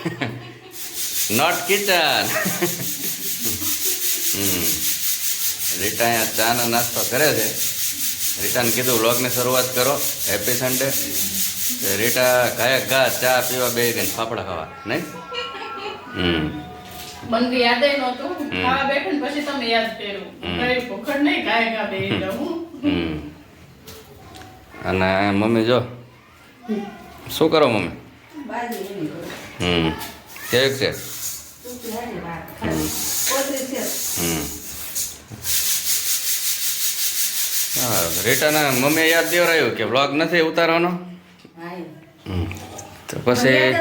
Not kitchen હમ. રીટા અહીંયા ચાનો નાસ્તો કરે છે. રીટાને કીધું વ્લોગની શરૂઆત કરો. હેપી સન્ડે રીટા ગાયક ગા ચા પીવા બે ને ફાફડા ખાવા. નહીં? હમ. મને યાદ નહોતું. ખાવા બેઠું ને પછી તમે યાદ કર્યું. કઈ ભૂખડ નહીં ગાય ગા બે હું. હમ. અને મમ્મી જો શું કરો મમ્મી? હમ. કેવું છે? હમ. હા રેટાના મમ્મીએ યાદ દેવરાયું કે વ્લોગ નથી ઉતારવાનો? તો પછી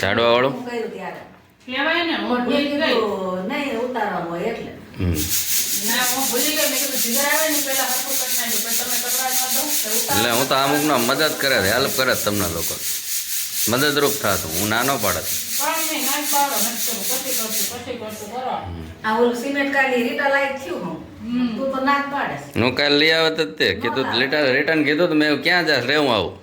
ઝાડવા વાળું? નહીં ને હું ભૂલી ના હું ભૂલી ગઈ મેં કીધું જીગર આવે ને પેલા એટલે હું તો અમુકનો મદદ કરે હેલ્પ કરે તમને લોકો. મદદરૂપ થાતું હું નાનો પાડત. હું કાલે લઈ આવે તો તે. કીધું રિટર્ન રિટર્ન કીધું તો મેં ક્યાં જાસ રે હું આવું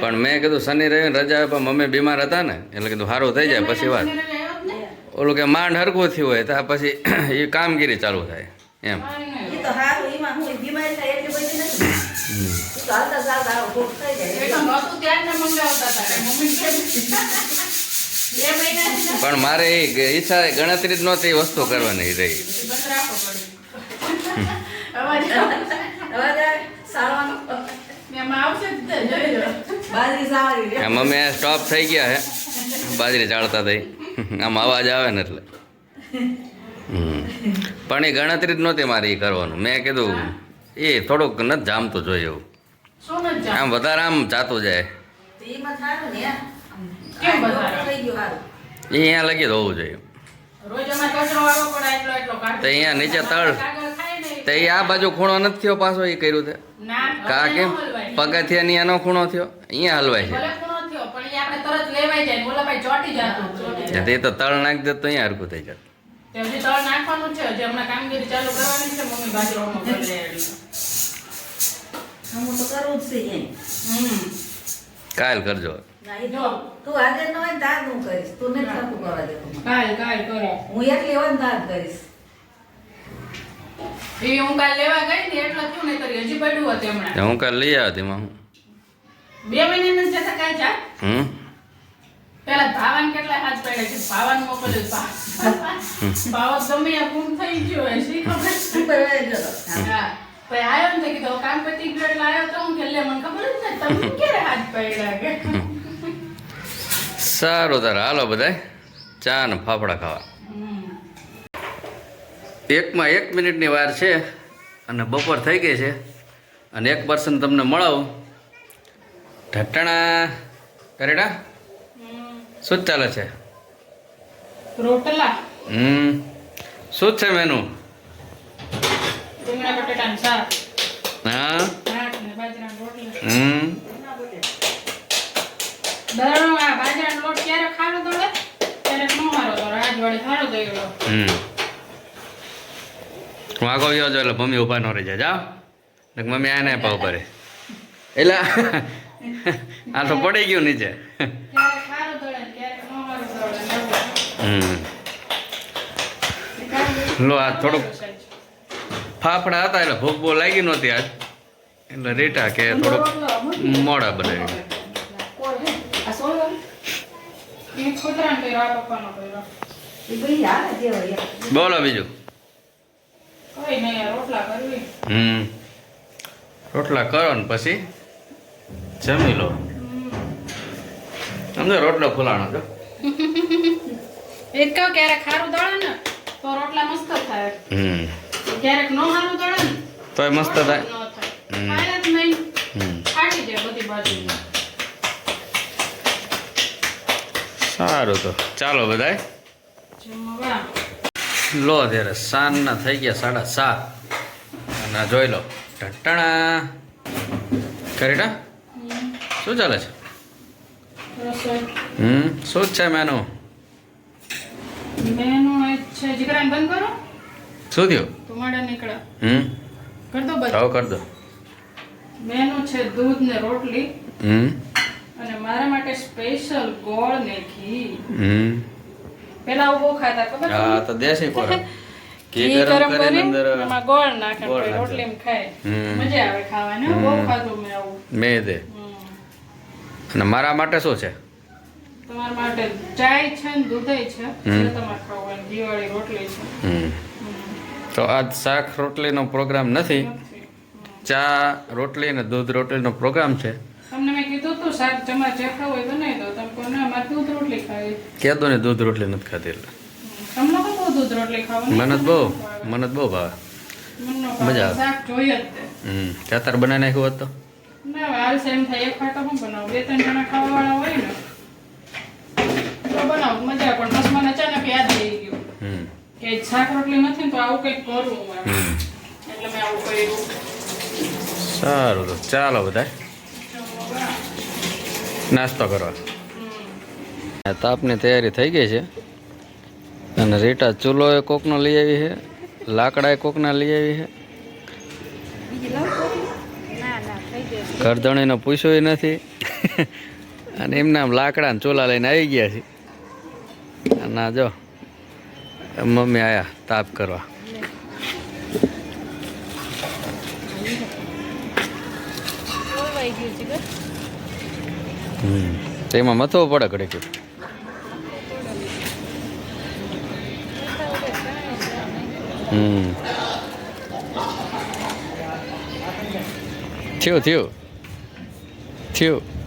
પણ મેં કીધું શનિ રવિ રજા પણ મમ્મી બીમાર હતા ને એટલે કીધું સારું થઈ જાય પછી વાત શનિ રવિ આવ્યો જ ને? ઓલું કે માંડ હરકું થયું હોય તો પછી એ કામગીરી ચાલુ થાય એમ. પણ મારે એ ઈચ્છા ગણતરી જ નહોતી એ વસ્તુ કરવાની રહી. મમ્મી આ સ્ટોપ થઈ ગયા હે. બાજરી ચાળતા થઈ. આમ અવાજ આવે ને એટલે. હમ. પણ એ ગણતરી જ નહોતી મારે એ કરવાનું. મેં કીધું એ થોડુંક નથી જામતું જોઈએ એવું? આમ વધારે આમ જાતું જાય. એ અહીંયા લગી જ હોવું જોઈએ. તો અહીંયા નીચે તળ. કાગળ તો એ આ બાજુ ખૂણો નથી થયો પાછો એ કર્યું તે? ના, કા કેમ. પગથિયાની આનો ખૂણો થયો? અહીંયા હલવાય ભલે ખૂણો થયો, પણ ઈ આપણે તરત લેવાઈ જાય ને ઓલા ભાઈ ચોંટી જાતું, જાય. તે તો તળ નાખ દે તો અહીંયા હરકું થઈ જાય તે હજી તળ નાખવાનું છે હજી હમણાં કામગીરી ચાલુ કરવાની છે મમ્મી બાજુ હમો કરી જ છે હમ. કાલ કરજો. તું આજે ન હોય તાર હું કરીશ. તું ને થતું કરવા દે કાલ કાલ કરો. હું એક હોય ને તાર કરીશ. એ હું કાલ લેવા ગઈ ને એટલે થયું નહીં કરી હજી પડ્યું હતું હમણાં. હું કાલ લઈ આવ્યો તેમાં હું. બે મહિના જતા કાલ જા. હમ? પેલા ભાવાને કેટલા હાથ પડ્યા છે? ભાવાને મોકલ્યું ભાવ ગમે આ ગુમ થઈ ગયો હોય શી ખબર. હા. પછી આવ્યો ને તો કીધું કામ પતી ગયો એટલે આવ્યો તો હું કે મને ખબર જ ને તમે ક્યારે હાથ પડ્યા કે? સારું તારે. હાલો બધાય. ચા ને ફાફડા ખાવા. એકમાં એક મિનિટની વાર છે અને બપોર થઈ ગઈ છે. અને એક પર્સન તમને મળાવું. ઢટણા. કરેડા. શું ચાલે છે? રોટલા. હમ. શું છે મેનુ રીંગણા બટાટાનું શાક. હા? હમ. દરણો આ બાજરાનો લોટ ક્યારેક ખારો દોડે? ક્યારેક નો હારો દોડે. આજ વળી ખારો દોડ્યો. હમ. હું આગો ગયો છો એટલે મમ્મી ઊભા ન રહી જાય. જાઓ ને મમ્મી આને પાવ પડે એટલે આ તો પડી ગયું નીચે. લો આ થોડુંક ફાફડા હતા એટલે ભૂખ બહુ લાગી નહોતી આજ. એટલે રેટા કે થોડુંક મોડા બનાવી. બોલો બીજું. હમ. રોટલા કરો ને પછી જમી લો. સમજો રોટલો ખુલાણો છો. એ કહું ક્યારેક ખારું દળે ને તો રોટલા મસ્ત થાય. હમ. ક્યારેક નો સારું દળે ને તોય મસ્ત થાય. નો થાય. હમ. થાય જ નહીં. ફાટી જાય બધી બાજુ. સારું તો. ચાલો બધાય. લો ત્યારે સાંજના થઈ ગયા સાડા સાત. અને જોઈ લો. ટટણા. કરીટા શું ચાલે છે? હમ શું છે મેનુ મેનુ એ છે. જીગરાને બંધ કરો. શું થયું? ધુમાડા નીકળે હમ? કર દો બધું. આવો કર દો. મેનુ છે દૂધ ને રોટલી. હમ? અને મારા માટે સ્પેશિયલ ગોળ ને ઘી. હમ? પેલા આવું બહુ ખાતા ખબર હા તો દેશી પર ઘી ગરમ કરીને કરી અંદર એમાં ગોળ નાખે રોટલી માં ખાય. મજા આવે ખાવાની બહુ ખાધું મેં આવું. મેં દે અને મારા માટે શું છે? તમારા માટે ચાય છે ને દૂધય છે જે તમારે ખાવું હોય ઘીવાળી રોટલી છે. તો આજ શાક રોટલીનો પ્રોગ્રામ નથી. ચા રોટલી અને દૂધ રોટલીનો પ્રોગ્રામ છે. તમને મેં કીધું તું શાક ચમચ જે ખાવું હોય બનાવી દો. તમે ના દૂધ રોટલી ખાવી. કહેતો ને દૂધ રોટલી નથી ખાધી. એટલે. તમને તો બહુ દૂધ રોટલી ખાવાની મને બહુ મને બહુ ભાવે. મજા આવે. શાક જોઈએ જ હમ. ચાતર બનાવી નાખ્યું હોત તો? ના વાર સેમ થાય. એક ખાટો હું બનાવું. બે ત્રણ જણા ખાવા વાળા હોય ને મજા પણ બસમાં અચાનક યાદ આવી ગયું. કે શાક રોટલી નથી તો આવું કંઈક કરવું મારે એટલે મેં આવું કર્યું. સારું તો ચાલો બધા નાસ્તો કરવા તાપની તૈયારી થઈ ગઈ છે. અને રીટા ચૂલો એ કોકનો લઈ આવી છે લાકડા એ કોકના લઈ આવી છે. ઘરધણીનો પૂછ્યો નથી. અને એમના આમ લાકડા ચૂલા લઈને આવી ગયા છે. આ જો. મમ્મી આયા તાપ કરવા. તેમાં મથવું પડે ઘડીક. હમ. થયું થયું. થયું.